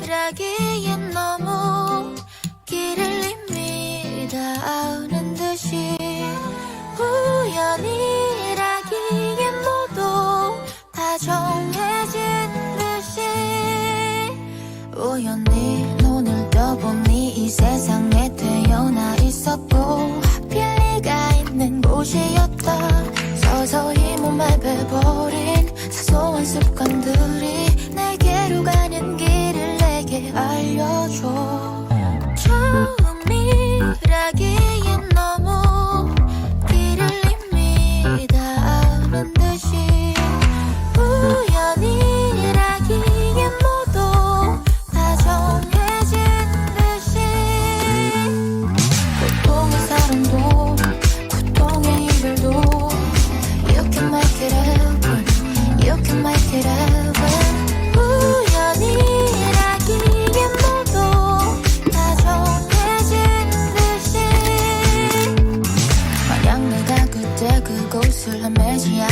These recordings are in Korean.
처음이라기엔 너무 길을 이미 닿는 듯이 우연이라기엔 모두 다 정해진 듯이 우연히 눈을 떠보니 이 세상에 태어나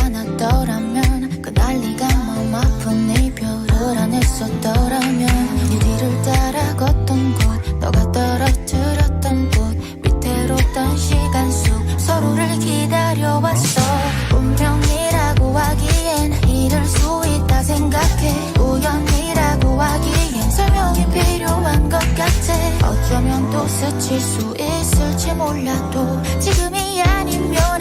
않았더라면 그날 네가 마음 아픈 이별을 안 했었더라면 네 뒤를 따라 걷던 곳 너가 떨어뜨렸던 곳 위태로웠던 시간 속 서로를 기다려왔어. 운명이라고 하기엔 이럴 수 있다 생각해. 우연이라고 하기엔 설명이 필요한 것 같아. 어쩌면 또 스칠 수 있을지 몰라도 지금이 아니면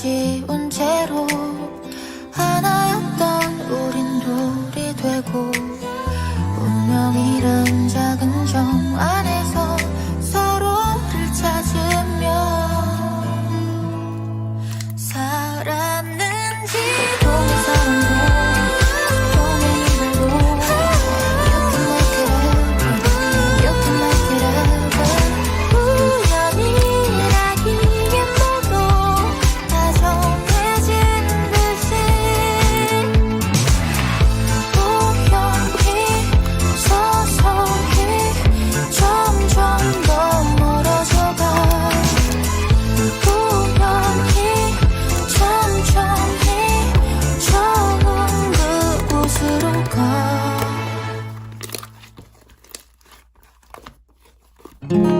지운 채로 하나였던 우린 둘이 되고 음.